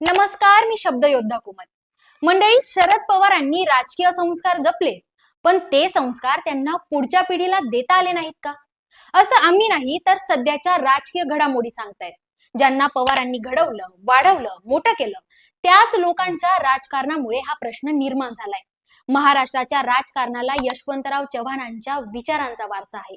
नमस्कार मी शब्द योद्धा कुमत. मंडळी शरद पवारांनी राजकीय संस्कार जपले पण ते संस्कार त्यांना पुढच्या पिढीला देता आले नाहीत का? असं आम्ही नाही तर सध्याच्या राजकीय घडामोडी सांगतायत. ज्यांना पवारांनी घडवलं वाढवलं मोठं केलं त्याच लोकांच्या राजकारणामुळे हा प्रश्न निर्माण झालाय. महाराष्ट्राच्या राजकारणाला यशवंतराव चव्हाणांच्या विचारांचा वारसा आहे.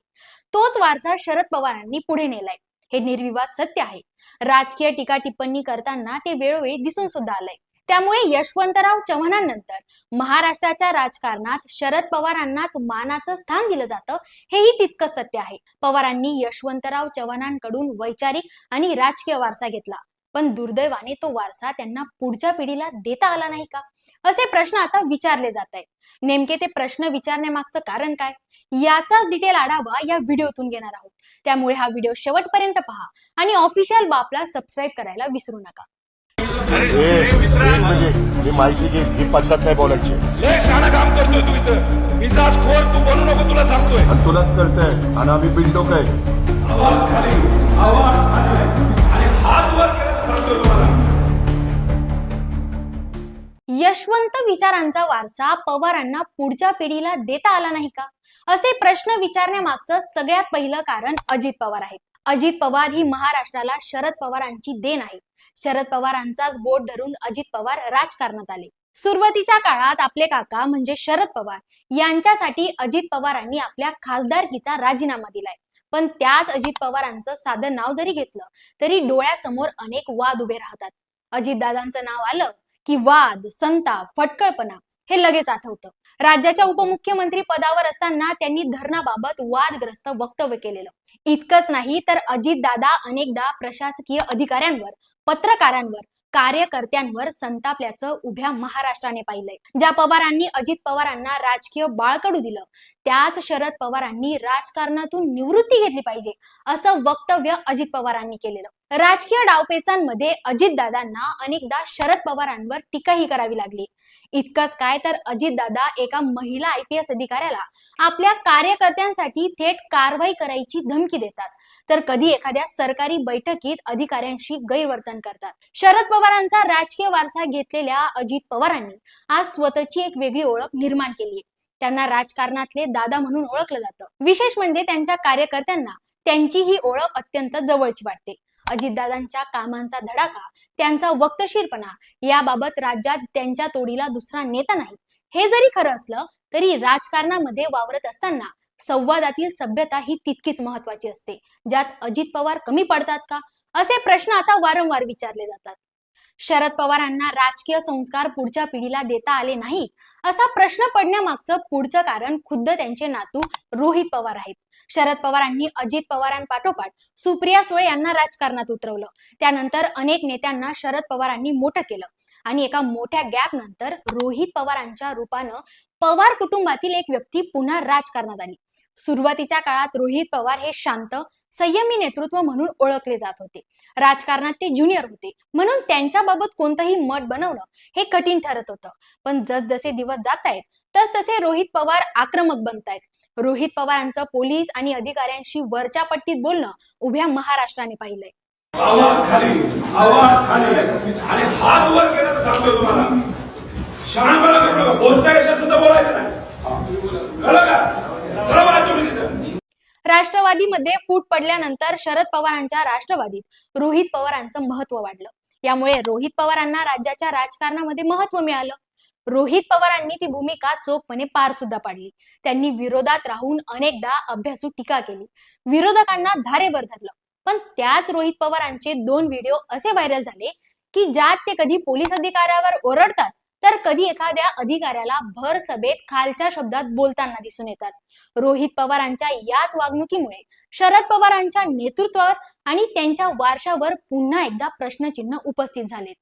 तोच वारसा शरद पवारांनी पुढे नेलाय. हे निर्विवाद सत्य आहे. राजकीय टीका टिप्पणी करताना ते वेळोवेळी दिसून सुद्धा आलंय. त्यामुळे यशवंतराव चव्हाणांनंतर महाराष्ट्राच्या राजकारणात शरद पवारांनाच मानाचं स्थान दिलं जातं हेही तितकं सत्य आहे. पवारांनी यशवंतराव चव्हाणांकडून वैचारिक आणि राजकीय वारसा घेतला. पण दुर्दैवाने तो वारसा त्यांना पुढच्या पिढीला देता आला नाही का? असे प्रश्न आता विचारले जात आहेत. नेमके ते प्रश्न विचारण्यामागचं कारण काय? याचाच डिटेल आढावा या व्हिडिओतून घेणार आहोत. त्यामुळे हा व्हिडिओ शेवटपर्यंत पहा आणि ऑफिशियल बापला सबस्क्राईब करायला विसरू नका. हे म्हणजे ही माहिती घे ही पद्धत नाही बोलायची? लय काम करतोय तू इथं. मिजाज खोर तू बोलू नको तुला सांगतोय. आणि तुलाच कळतंय आणि आम्ही बिंडोक आहे. आवाज खाली आवाज खाली यशवंत विचारांचा वारसा पवारांना पुढच्या पिढीला देता आला नाही का? असे प्रश्न विचारण्यामागचं सगळ्यात पहिलं कारण अजित पवार आहेत. अजित पवार ही महाराष्ट्राला शरद पवारांची देण आहे. शरद पवारांचाच बोट धरून अजित पवार राजकारणात आले. सुरुवातीच्या काळात आपले काका म्हणजे शरद पवार यांच्यासाठी अजित पवारांनी आपल्या खासदारकीचा राजीनामा दिलाय. पण त्याच अजित पवारांचं साधं नाव जरी घेतलं तरी डोळ्यासमोर अनेक वाद उभे राहतात. अजितदादांचं नाव आलं की वाद संताप फटकळपणा हे लगेच आठवतं. राज्याच्या उपमुख्यमंत्री पदावर असताना त्यांनी धरणाबाबत वादग्रस्त वक्तव्य केलेलं. इतकंच नाही तर अजितदादा अनेकदा प्रशासकीय अधिकाऱ्यांवर पत्रकारांवर कार्यकर्त्यांवर संतापल्याचं उभ्या महाराष्ट्राने पाहिलंय. ज्या पवारांनी अजित पवारांना राजकीय बाळकडू दिलं त्याच शरद पवारांनी राजकारणातून निवृत्ती घेतली पाहिजे असं वक्तव्य अजित पवारांनी केलेलं. राजकीय डावपेचांमध्ये अजितदादांना अनेकदा शरद पवारांवर टीकाही करावी लागली. इतकंच काय तर अजितदादा एका महिला आय पी एस अधिकाऱ्याला आपल्या कार्यकर्त्यांसाठी थेट कारवाई करायची धमकी देतात. तर कधी एखाद्या सरकारी बैठकीत अधिकाऱ्यांशी गैरवर्तन करतात. शरद पवारांचा राजकीय वारसा घेतलेल्या अजित पवारांनी आज स्वतःची एक वेगळी ओळख निर्माण केली त्यांना राजकारणातले दादा म्हणून ओळखलं जातं. विशेष म्हणजे त्यांच्या कार्यकर्त्यांना त्यांची ही ओळख अत्यंत जवळची वाटते. अजितदादांच्या कामांचा धडाका त्यांचा वक्तशीरपणा याबाबत राज्यात त्यांच्या तोडीला दुसरा नेता नाही. हे जरी खरं असलं तरी राजकारणामध्ये वावरत असताना संवादातील सभ्यता ही तितकीच महत्वाची असते. ज्यात अजित पवार कमी पडतात का? असे प्रश्न आता वारंवार विचारले जातात. शरद पवारांना राजकीय संस्कार पुढच्या पिढीला देता आले नाही असा प्रश्न पडण्यामागचं पुढचं कारण खुद्द त्यांचे नातू रोहित पवार आहेत. शरद पवारांनी अजित पवारांपाठोपाठ सुप्रिया सुळे यांना राजकारणात उतरवलं. त्यानंतर अनेक नेत्यांना शरद पवारांनी मोठं केलं. आणि एका मोठ्या गॅप नंतर रोहित पवारांच्या रूपानं पवार कुटुंबातील एक व्यक्ती पुन्हा राजकारणात आली. सुरुवातीच्या काळात रोहित पवार हे शांत संयमी नेतृत्व म्हणून ओळखले जात होते. राजकारणात ते ज्युनियर होते. म्हणून त्यांच्याबाबत कोणतंही मत बनवणं हे कठीण ठरत होतं. पण जसजसे दिवस जात आहेत तस तसे रोहित पवार आक्रमक बनतायत. रोहित पवारांचं पोलीस आणि अधिकाऱ्यांशी वरच्या पट्टीत बोलणं उभ्या महाराष्ट्राने पाहिलंय. आवाज खाली आवाज खाली. आणि हात वर केला तर सांगतोय तुम्हाला. शहाणपणा करू नका बोलता येत तर बोलायचं नाही. राष्ट्रवादीमध्ये फूट पडल्यानंतर शरद पवारांच्या राष्ट्रवादीत रोहित पवारांचं महत्त्व वाढलं. यामुळे रोहित पवारांना राज्याच्या राजकारणामध्ये महत्त्व मिळालं. रोहित पवारांनी ती भूमिका चोखपणे पार सुद्धा पाडली. त्यांनी विरोधात राहून अनेकदा अभ्यासू टीका केली. विरोधकांना धारेवर धरलं. पण त्याच रोहित पवारांचे दोन व्हिडिओ असे व्हायरल झाले की ज्यात ते कधी पोलीस अधिकाऱ्यावर ओरडतात तर कधी एखाद्या अधिकाऱ्याला भर सभेत खालच्या शब्दात बोलताना दिसून येतात? रोहित पवारांच्या याच वागणुकीमुळे शरद पवारांच्या नेतृत्वावर आणि त्यांच्या वारशावर पुन्हा एकदा प्रश्नचिन्ह उपस्थित झालेत.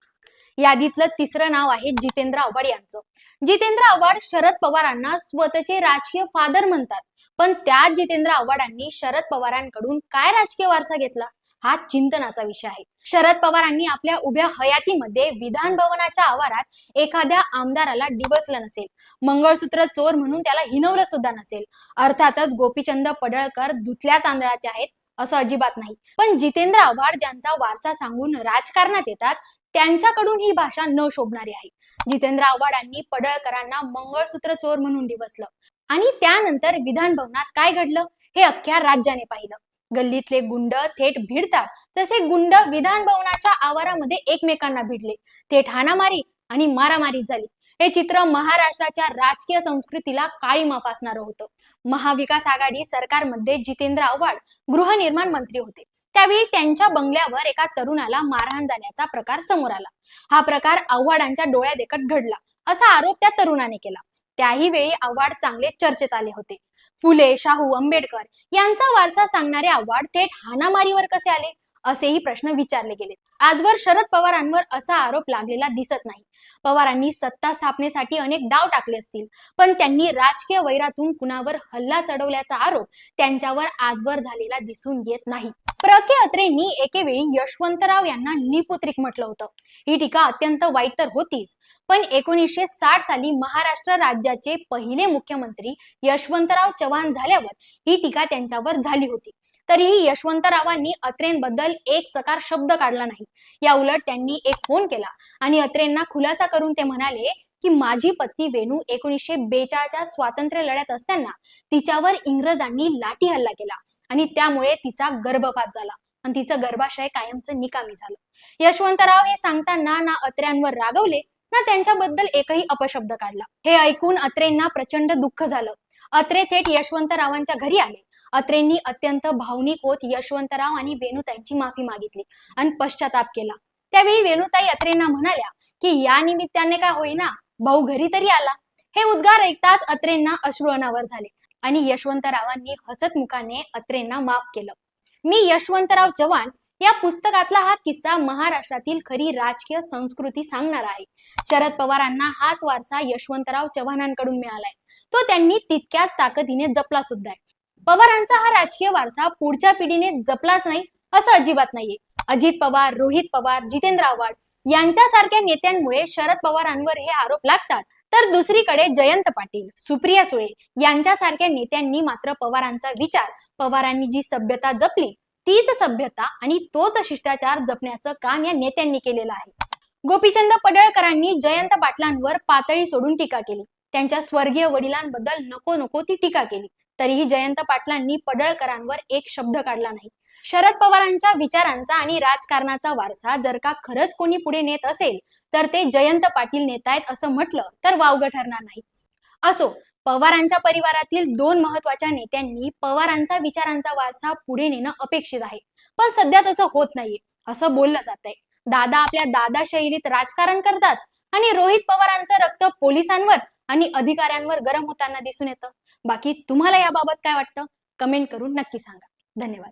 यादीतलं तिसरं नाव आहे जितेंद्र आव्हाड यांचं. जितेंद्र आव्हाड शरद पवारांना स्वतःचे राजकीय फादर म्हणतात. पण त्याच जितेंद्र आव्हाडांनी शरद पवारांकडून काय राजकीय वारसा घेतला? हा चिंतनाचा विषय आहे. शरद पवारांनी आपल्या उभ्या हयातीमध्ये विधान भवनाच्या आवारात एखाद्या आमदाराला डिवसलं नसेल. मंगळसूत्र चोर म्हणून त्याला हिनवलं सुद्धा नसेल. अर्थातच गोपीचंद पडळकर धुतल्या तांदळाचे आहेत असं अजिबात नाही. पण जितेंद्र आव्हाड ज्यांचा वारसा सांगून राजकारणात येतात त्यांच्याकडून ही भाषा न शोभणारी आहे. जितेंद्र आव्हाडांनी पडळकरांना मंगळसूत्र चोर म्हणून डिवसलं आणि त्यानंतर विधान भवनात काय घडलं? हे अख्ख्या राज्याने पाहिलं. गल्लीतले गुंड थेट भिडतात. तसे गुंड विधान भवनाच्या आवारामध्ये एकमेकांना भिडले. थेट हाणामारी आणि मारामारी झाली. हे चित्र महाराष्ट्राच्या राजकीय संस्कृतीला काळीमा फासणारं होतं. महाविकास आघाडी सरकारमध्ये जितेंद्र आव्हाड गृहनिर्माण मंत्री होते. त्यावेळी त्यांच्या बंगल्यावर एका तरुणाला मारहाण झाल्याचा प्रकार समोर आला. हा प्रकार आव्हाडांच्या डोळ्यादेखत घडला असा आरोप त्या तरुणाने केला. त्याही वेळी आव्हाड चांगले चर्चेत आले होते. फुले शाहू आंबेडकर यांचा वारसा सांगणारे आव्हाड थेट हाणामारीवर कसे आले? असेही प्रश्न विचारले गेले. आजवर शरद पवारांवर असा आरोप लागलेला दिसत नाही. पवारांनी सत्ता स्थापनेसाठी अनेक डाव टाकले असतील पण त्यांनी राजकीय वैरातून कुणावर हल्ला चढवल्याचा आरोप त्यांच्यावर आजवर झालेला दिसून येत नाही. प्र. के. अत्रेंनी एकेवेळी यशवंतराव यांना निपुत्रिक म्हटलं होतं. ही टीका अत्यंत वाईट तर होतीच पण एकोणीसशे साठ साली महाराष्ट्र राज्याचे पहिले मुख्यमंत्री यशवंतराव चव्हाण झाल्यावर ही टीका त्यांच्यावर झाली होती. तरीही यशवंतरावांनी अत्रेंबद्दल एक चकार शब्द काढला नाही. या उलट त्यांनी एक फोन केला आणि अत्रेंना खुलासा करून ते म्हणाले की माझी पत्नी वेणू एकोणीसशे बेचाळच्या स्वातंत्र्य लढ्यात असताना तिच्यावर इंग्रजांनी लाठी हल्ला केला आणि त्यामुळे तिचा गर्भपात झाला आणि तिचं गर्भाशय कायमचं निकामी झालं. यशवंतराव हे सांगताना ना अत्र्यांवर रागवले ना त्यांच्याबद्दल एकही अपशब्द काढला. हे ऐकून अत्रेंना प्रचंड दुःख झालं. अत्रे थेट यशवंतरावांच्या घरी आले. अत्रेंनी अत्यंत भावनिक होत यशवंतराव आणि वेणुताईची माफी मागितली आणि पश्चाताप केला. त्यावेळी वेणुताई अत्रेंना म्हणाल्या की या निमित्ताने काय होईना? भाऊ घरी तरी आला. हे उद्गार ऐकताच अत्रेंना अश्रू अनावर झाले आणि यशवंतरावांनी हसत मुखाने अत्रेंना माफ केलं. मी यशवंतराव चव्हाण या पुस्तकातला हा किस्सा महाराष्ट्रातील खरी राजकीय संस्कृती सांगणार आहे. शरद पवारांना हाच वारसा यशवंतराव चव्हाणांकडून मिळालाय. तो त्यांनी तितक्याच ताकदीने जपला सुद्धा आहे पवारांचा हा राजकीय वारसा पुढच्या पिढीने जपलाच नाही असं अजिबात नाहीये. अजित पवार रोहित पवार जितेंद्र आव्हाड यांच्यासारख्या नेत्यांमुळे शरद पवारांवर हे आरोप लागतात. तर दुसरीकडे जयंत पाटील सुप्रिया सुळे यांच्यासारख्या नेत्यांनी मात्र पवारांचा विचार पवारांनी जी सभ्यता जपली तीच सभ्यता आणि तोच शिष्टाचार जपण्याचं काम या नेत्यांनी केलेलं आहे. गोपीचंद पडळकरांनी जयंत पाटलांवर पातळी सोडून टीका केली. त्यांच्या स्वर्गीय वडिलांबद्दल नको नको ती टीका केली. तरीही जयंत पाटलांनी पडळकरांवर एक शब्द काढला नाही. शरद पवारांच्या विचारांचा आणि राजकारणाचा वारसा जर का खरंच कोणी पुढे नेत असेल तर ते जयंत पाटील नेत आहेत असं म्हटलं तर वावग ठरणार नाही. असो पवारांच्या परिवारातील दोन महत्त्वाच्या नेत्यांनी पवारांचा विचारांचा वारसा पुढे नेणं अपेक्षित आहे. पण सध्या तसं होत नाहीये असं बोललं जात आहे दादा आपल्या दादा शैलीत राजकारण करतात आणि रोहित पवारांचं रक्त पोलिसांवर आणि अधिकाऱ्यांवर गरम होताना दिसून येतं. बाकी तुम्हाला याबाबत काय वाटतं? कमेंट करून नक्की सांगा. धन्यवाद.